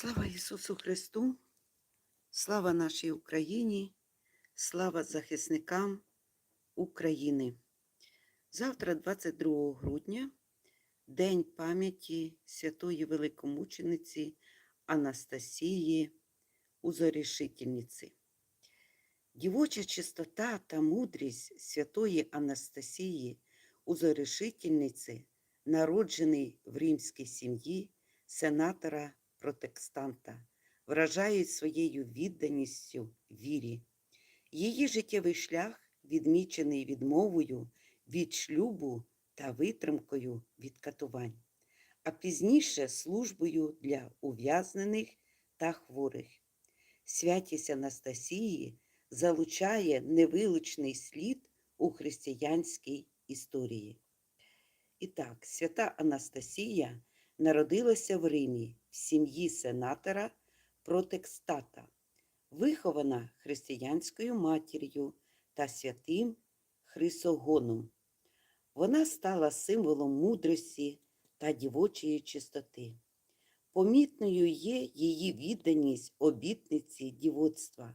Слава Ісусу Христу, слава нашій Україні, слава захисникам України. Завтра, 22 грудня, День пам'яті святої великомучениці Анастасії Узорішительниці. Дівоча чистота та мудрість святої Анастасії Узорішительниці, народжений в римській сім'ї сенатора протекстанта, вражають своєю відданістю вірі. Її життєвий шлях відмічений відмовою від шлюбу та витримкою від катувань, а пізніше службою для ув'язнених та хворих. Святість Анастасії залучає невилучний слід у християнській історії. І так, свята Анастасія народилася в Римі в сім'ї сенатора Протекстата, вихована християнською матір'ю та святим Хрисогоном. Вона стала символом мудрості та дівочої чистоти. Помітною є її відданість обітниці дівоцтва,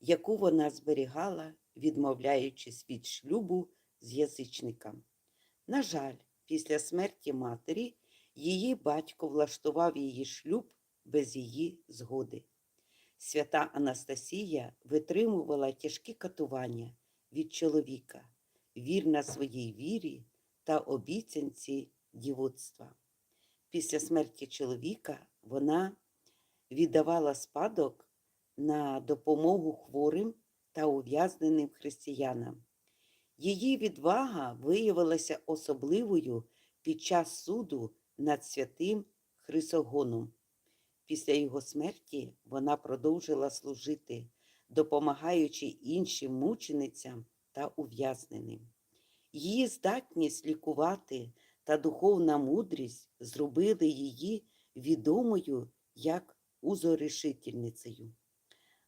яку вона зберігала, відмовляючись від шлюбу з язичником. На жаль, після смерті матері її батько влаштував її шлюб без її згоди. Свята Анастасія витримувала тяжкі катування від чоловіка, вірна своїй вірі та обіцянці дівоцтва. Після смерті чоловіка вона віддавала спадок на допомогу хворим та ув'язненим християнам. Її відвага виявилася особливою під час суду над святим Хрисогоном. Після його смерті вона продовжила служити, допомагаючи іншим мученицям та ув'язненим. Її здатність лікувати та духовна мудрість зробили її відомою як узорішительницею.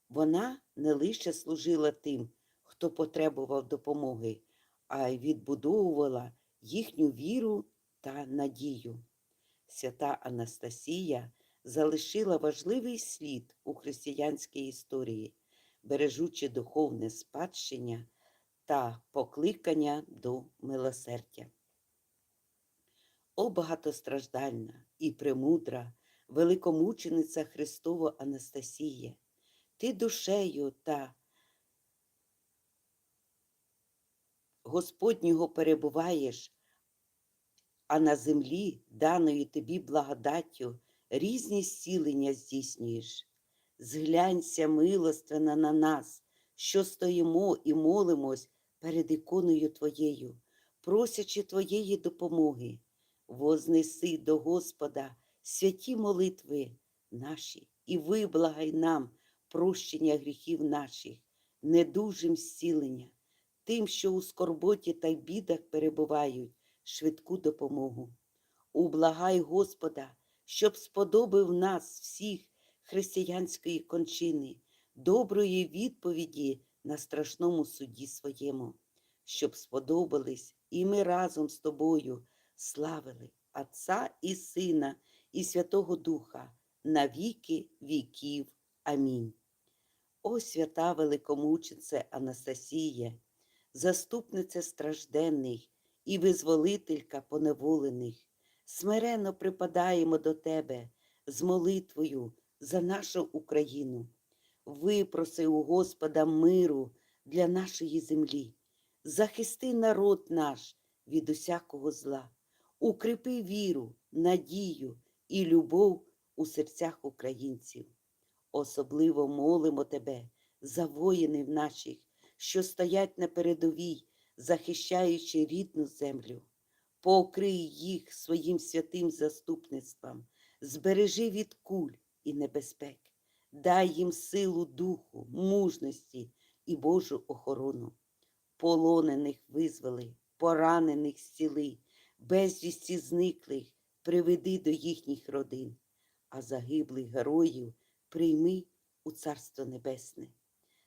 Вона не лише служила тим, хто потребував допомоги, а й відбудовувала їхню віру та надію. Свята Анастасія залишила важливий слід у християнській історії, бережучи духовне спадщення та покликання до милосердя. О багатостраждальна і премудра, великомучениця Христова Анастасія, ти душею та Господнього перебуваєш, а на землі, даної тобі благодаттю, різні зцілення здійснюєш. Зглянься милостивна на нас, що стоїмо і молимось перед іконою Твоєю, просячи Твоєї допомоги, вознеси до Господа святі молитви наші і виблагай нам прощення гріхів наших, недужим зцілення, тим, що у скорботі та й бідах перебувають швидку допомогу. Ублагай Господа, щоб сподобив нас всіх християнської кончини, доброї відповіді на страшному суді своєму, щоб сподобались і ми разом з тобою славили Отця і Сина, і Святого Духа на віки віків. Амінь. О свята великомученце Анастасія, заступниця стражденних і визволителька поневолених, смиренно припадаємо до Тебе з молитвою за нашу Україну. Випроси у Господа миру для нашої землі, захисти народ наш від усякого зла, укріпи віру, надію і любов у серцях українців. Особливо молимо Тебе за воїнів наших, що стоять на передовій, захищаючи рідну землю. Покрий їх своїм святим заступництвом, збережи від куль і небезпек, дай їм силу духу, мужності і Божу охорону. Полонених визволи, поранених зціли, безвісті зниклих приведи до їхніх родин, а загиблих героїв прийми у Царство Небесне.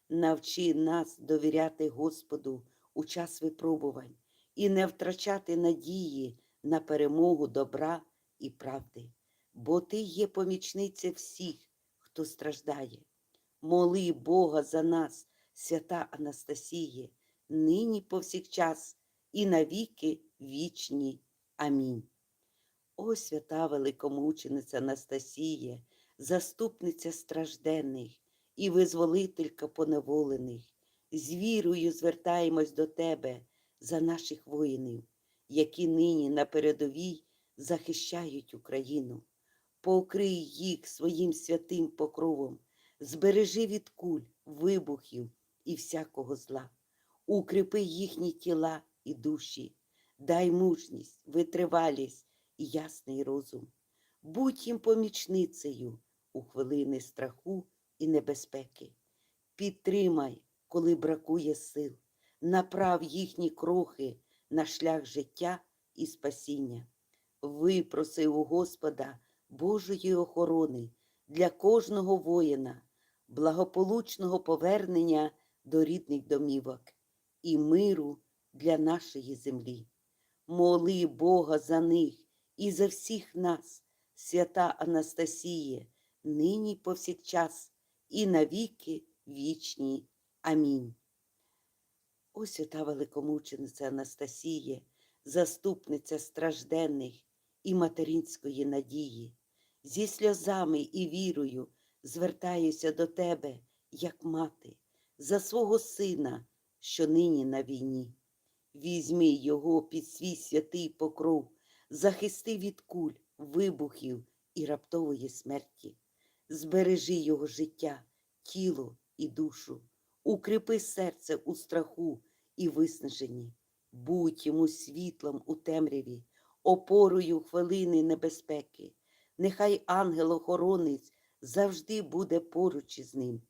Навчи нас довіряти Господу у час випробувань і не втрачати надії на перемогу добра і правди, бо Ти є помічниця всіх, хто страждає. Моли Бога за нас, свята Анастасіє, нині повсякчас і навіки вічні. Амінь. О свята великомучениця Анастасія, заступниця стражденних і визволителька поневолених, з вірою звертаємось до Тебе за наших воїнів, які нині на передовій захищають Україну. Покрий їх своїм святим покровом, збережи від куль, вибухів і всякого зла, укріпи їхні тіла і душі, дай мужність, витривалість і ясний розум. Будь їм помічницею у хвилини страху і небезпеки. Підтримай, коли бракує сил, направ їхні крохи на шлях життя і спасіння. Випроси у Господа Божої охорони для кожного воїна, благополучного повернення до рідних домівок і миру для нашої землі. Моли Бога за них і за всіх нас, свята Анастасіє, нині повсякчас і навіки вічні. Амінь. О свята великомучениця Анастасіє, заступниця стражденних і материнської надії, зі сльозами і вірою звертаюся до тебе, як мати, за свого сина, що нині на війні. Візьми його під свій святий покров, захисти від куль, вибухів і раптової смерті. Збережи його життя, тіло і душу, укріпи серце у страху і виснаженні, будь йому світлом у темряві, опорою хвилини небезпеки. Нехай ангел-охоронець завжди буде поруч із ним.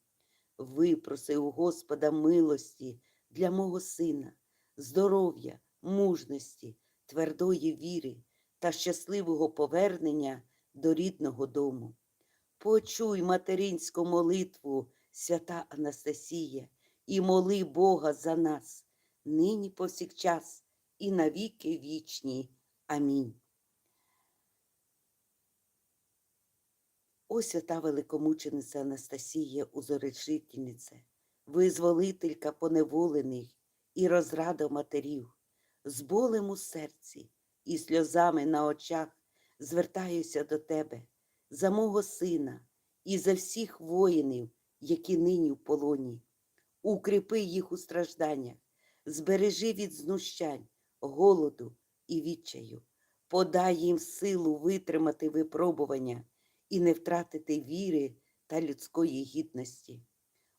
Випроси у Господа милості для мого сина, здоров'я, мужності, твердої віри та щасливого повернення до рідного дому. Почуй материнську молитву, свята Анастасія, і моли Бога за нас, нині повсякчас і навіки вічні. Амінь. О свята великомучениця Анастасія, узоречительниця, визволителька поневолених і розрада матерів, з болем у серці і сльозами на очах звертаюся до тебе за мого сина і за всіх воїнів, які нині в полоні. Укріпи їх у стражданнях, збережи від знущань, голоду і відчаю, подай їм силу витримати випробування і не втратити віри та людської гідності.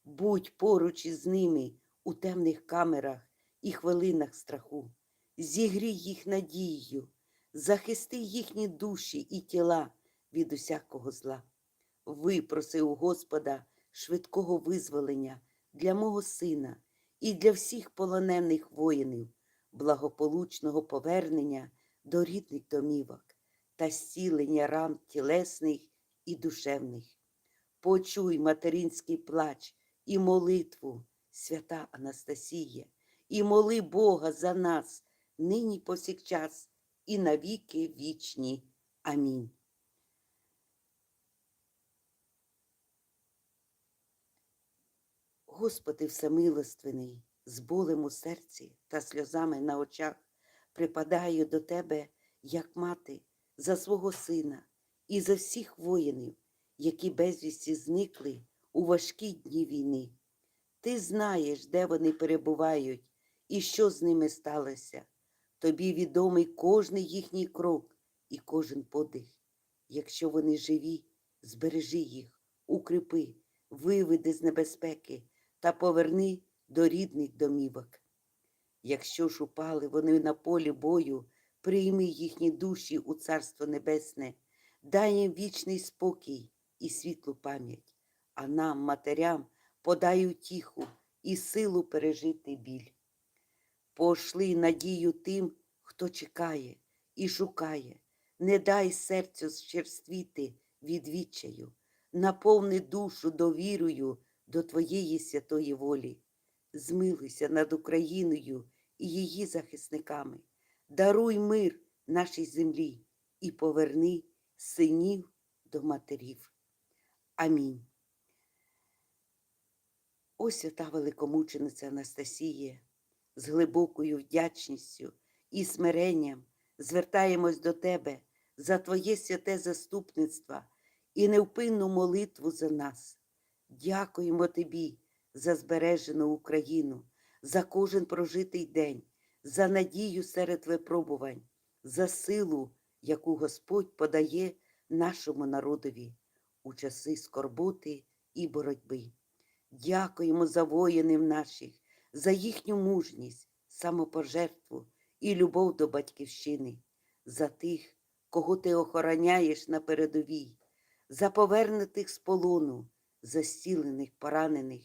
Будь поруч із ними у темних камерах і хвилинах страху, зігрій їх надією, захисти їхні душі і тіла від усякого зла. Випроси у Господа швидкого визволення для мого сина і для всіх полонених воїнів, благополучного повернення до рідних домівок та зцілення ран тілесних і душевних. Почуй материнський плач і молитву, свята Анастасія, і моли Бога за нас нині повсякчас і навіки вічні. Амінь. Господи всемилостивний, з болем у серці та сльозами на очах припадаю до Тебе, як мати, за свого сина і за всіх воїнів, які безвісті зникли у важкі дні війни. Ти знаєш, де вони перебувають і що з ними сталося. Тобі відомий кожний їхній крок і кожен подих. Якщо вони живі, збережи їх, укріпи, виведи з небезпеки та поверни до рідних домівок. Якщо ж упали вони на полі бою, прийми їхні душі у Царство Небесне, дай їм вічний спокій і світлу пам'ять, а нам, матерям, подай утіху і силу пережити біль. Пошли надію тим, хто чекає і шукає, не дай серцю зчерствіти від відчаю, наповни душу довірою до Твоєї святої волі. Змилуйся над Україною і її захисниками, даруй мир нашій землі і поверни синів до матерів. Амінь. О свята великомучениця Анастасія, з глибокою вдячністю і смиренням звертаємось до Тебе за Твоє святе заступництво і невпинну молитву за нас. Дякуємо Тобі за збережену Україну, за кожен прожитий день, за надію серед випробувань, за силу, яку Господь подає нашому народові у часи скорботи і боротьби. Дякуємо за воїнів наших, за їхню мужність, самопожертву і любов до батьківщини, за тих, кого ти охороняєш на передовій, за повернутих з полону, за зцілених, поранених.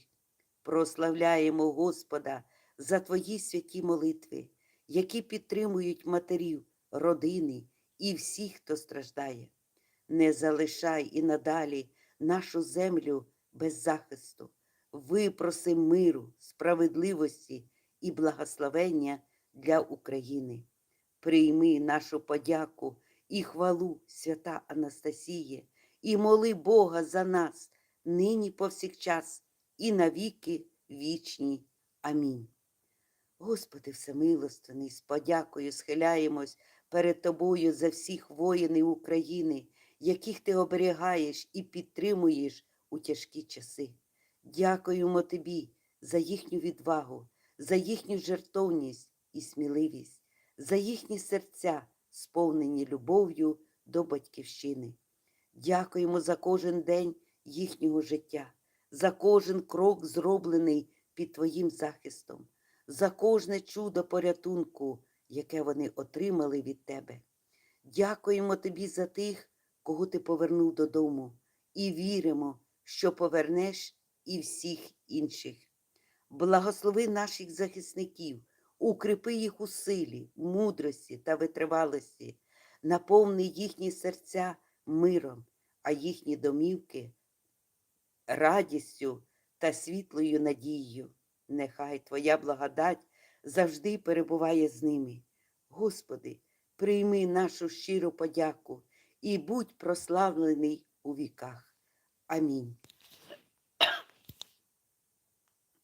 Прославляємо Господа за Твої святі молитви, які підтримують матерів, родини і всіх, хто страждає. Не залишай і надалі нашу землю без захисту. Випроси миру, справедливості і благословення для України. Прийми нашу подяку і хвалу, свята Анастасіє, і моли Бога за нас нині повсякчас і навіки вічні. Амінь. Господи Всемилостивний, з подякою схиляємось перед Тобою за всіх воїнів України, яких Ти оберігаєш і підтримуєш у тяжкі часи. Дякуємо Тобі за їхню відвагу, за їхню жертовність і сміливість, за їхні серця, сповнені любов'ю до Батьківщини. Дякуємо за кожен день їхнього життя, за кожен крок, зроблений під Твоїм захистом, за кожне чудо порятунку, яке вони отримали від Тебе. Дякуємо Тобі за тих, кого Ти повернув додому, і віримо, що повернеш і всіх інших. Благослови наших захисників, укріпи їх у силі, мудрості та витривалості, наповни їхні серця миром, а їхні домівки радістю та світлою надією. Нехай Твоя благодать завжди перебуває з ними. Господи, прийми нашу щиру подяку і будь прославлений у віках. Амінь.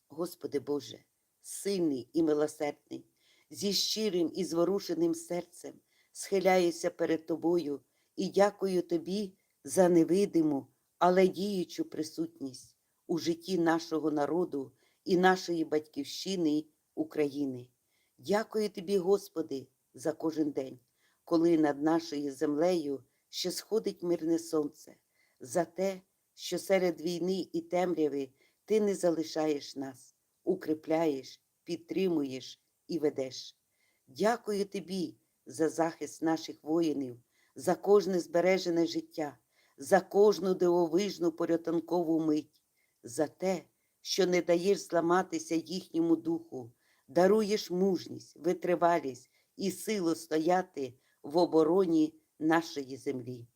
Господи Боже, сильний і милосердний, зі щирим і зворушеним серцем схиляюся перед Тобою і дякую Тобі за невидиму, але діючу присутність у житті нашого народу і нашої батьківщини України. Дякую Тобі, Господи, за кожен день, коли над нашою землею ще сходить мирне сонце, за те, що серед війни і темряви ти не залишаєш нас, укріпляєш, підтримуєш і ведеш. Дякую тобі за захист наших воїнів, за кожне збережене життя, за кожну дивовижну порятункову мить, за те, що не даєш зламатися їхньому духу, даруєш мужність, витривалість і силу стояти в обороні нашої землі.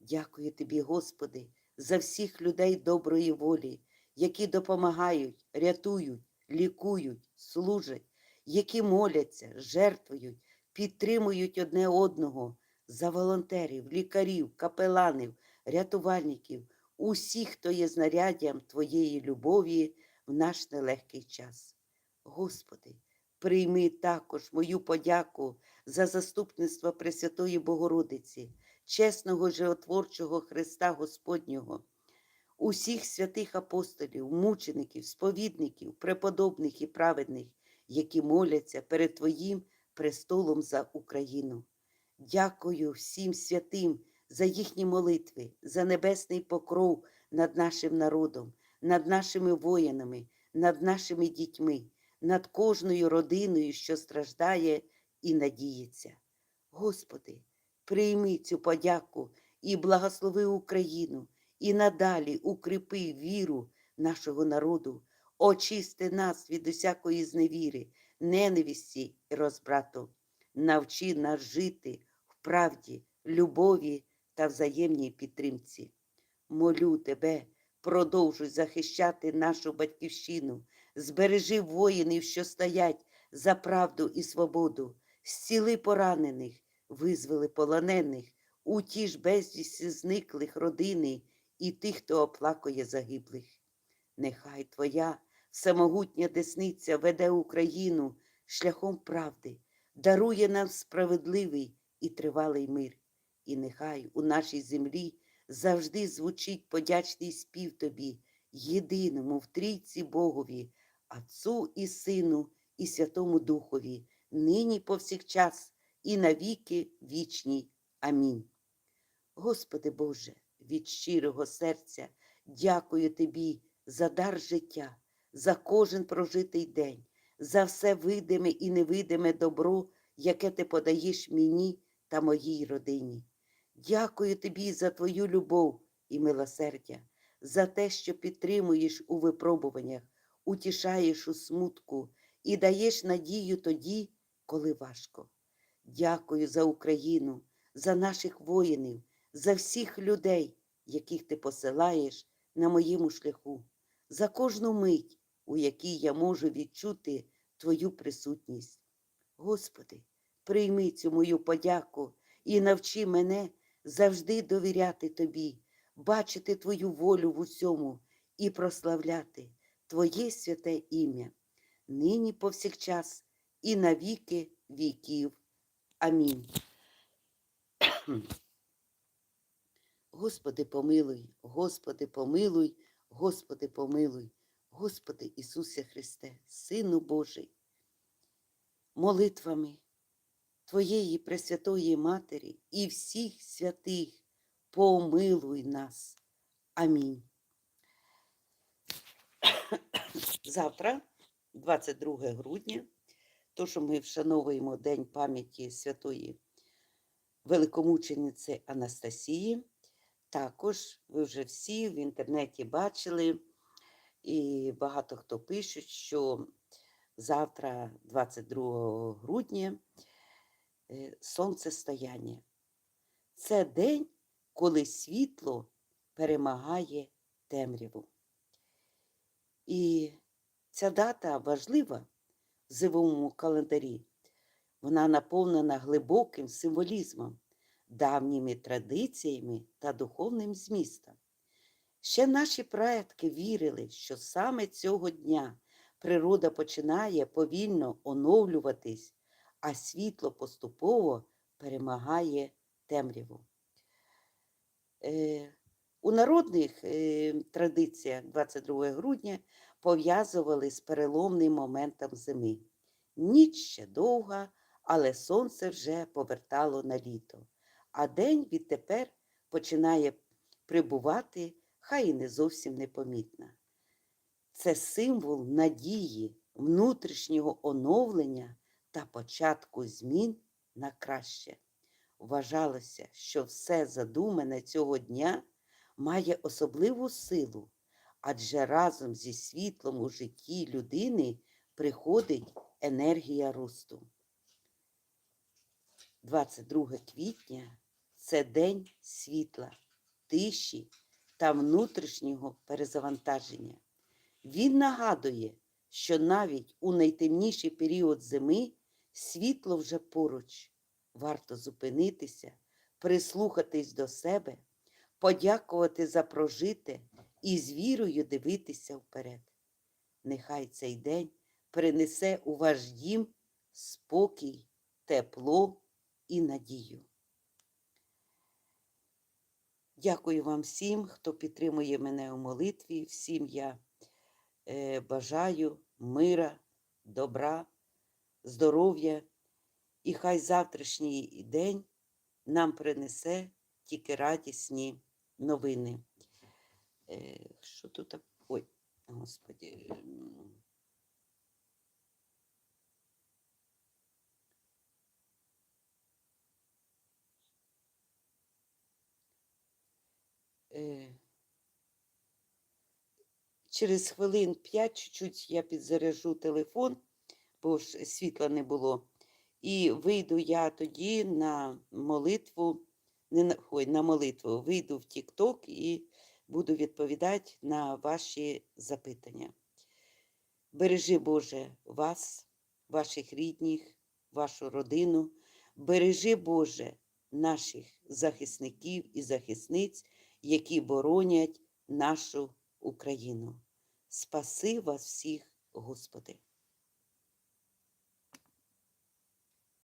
Дякую тобі, Господи, за всіх людей доброї волі, які допомагають, рятують, лікують, служать, які моляться, жертвують, підтримують одне одного за волонтерів, лікарів, капеланів, рятувальників, усіх, хто є знаряддям Твоєї любові в наш нелегкий час. Господи, прийми також мою подяку за заступництво Пресвятої Богородиці, чесного животворчого Христа Господнього, усіх святих апостолів, мучеників, сповідників, преподобних і праведних, які моляться перед Твоїм престолом за Україну. Дякую всім святим за їхні молитви, за небесний покров над нашим народом, над нашими воїнами, над нашими дітьми, над кожною родиною, що страждає і надіється. Господи, прийми цю подяку і благослови Україну, і надалі укріпи віру нашого народу, очисти нас від усякої зневіри, ненависті і розбрату. Навчи нас жити в правді, любові та взаємній підтримці. Молю тебе, продовжуй захищати нашу батьківщину, збережи воїнів, що стоять за правду і свободу, зціли поранених, визволи полонених, утіж безвісті зниклих родини і тих, хто оплакує загиблих. Нехай Твоя всемогутня десниця веде Україну шляхом правди, дарує нам справедливий і тривалий мир. І нехай у нашій землі завжди звучить подячний спів тобі, єдиному в трійці Богові, Отцу і Сину, і Святому Духові, нині повсякчас і навіки вічні. Амінь. Господи Боже, від щирого серця дякую Тобі за дар життя, за кожен прожитий день, за все видиме і невидиме добро, яке Ти подаєш мені та моїй родині. Дякую Тобі за Твою любов і милосердя, за те, що підтримуєш у випробуваннях, утішаєш у смутку і даєш надію тоді, коли важко. Дякую за Україну, за наших воїнів, за всіх людей, яких ти посилаєш на моєму шляху, за кожну мить, у якій я можу відчути Твою присутність. Господи, прийми цю мою подяку і навчи мене завжди довіряти Тобі, бачити Твою волю в усьому і прославляти Твоє святе ім'я, нині повсякчас і на віки віків. Амінь. Господи, помилуй, Господи, помилуй, Господи, помилуй, Господи Ісусе Христе, Сину Божий, молитвами Твоєї Пресвятої Матері і всіх святих помилуй нас. Амінь. Завтра, 22 грудня, то, що ми вшановуємо День пам'яті святої великомучениці Анастасії. Також ви вже всі в інтернеті бачили, і багато хто пише, що завтра, 22 грудня, сонцестояння. Це день, коли світло перемагає темряву. І ця дата важлива в зимовому календарі. Вона наповнена глибоким символізмом, давніми традиціями та духовним змістом. Ще наші предки вірили, що саме цього дня природа починає повільно оновлюватись, а світло поступово перемагає темряву. Е, у народних е, традиціях 22 грудня пов'язували з переломним моментом зими. Ніч ще довга, але сонце вже повертало на літо, а день відтепер починає прибувати, хай і не зовсім непомітно. Це символ надії, внутрішнього оновлення та початку змін на краще. Вважалося, що все задумане цього дня має особливу силу, адже разом зі світлом у житті людини приходить енергія росту. 22 квітня це день світла, тиші та внутрішнього перезавантаження. Він нагадує, що навіть у найтемніший період зими світло вже поруч. Варто зупинитися, прислухатись до себе, подякувати за прожите і з вірою дивитися вперед. Нехай цей день принесе у ваш дім спокій, тепло і надію. Дякую вам всім, хто підтримує мене у молитві. Всім я е, бажаю мира, добра, здоров'я. І хай завтрашній день нам принесе тільки радісні новини. Е, Що тут? Ой, господі. Е, Через хвилин 5 чуть-чуть я підзаряжу телефон, бо ж світла не було. І вийду я тоді на молитву, не на, ой, на молитву, вийду в TikTok і буду відповідати на ваші запитання. Бережи, Боже, вас, ваших рідних, вашу родину. Бережи, Боже, наших захисників і захисниць, які боронять нашу Україну. Спаси вас всіх, Господи.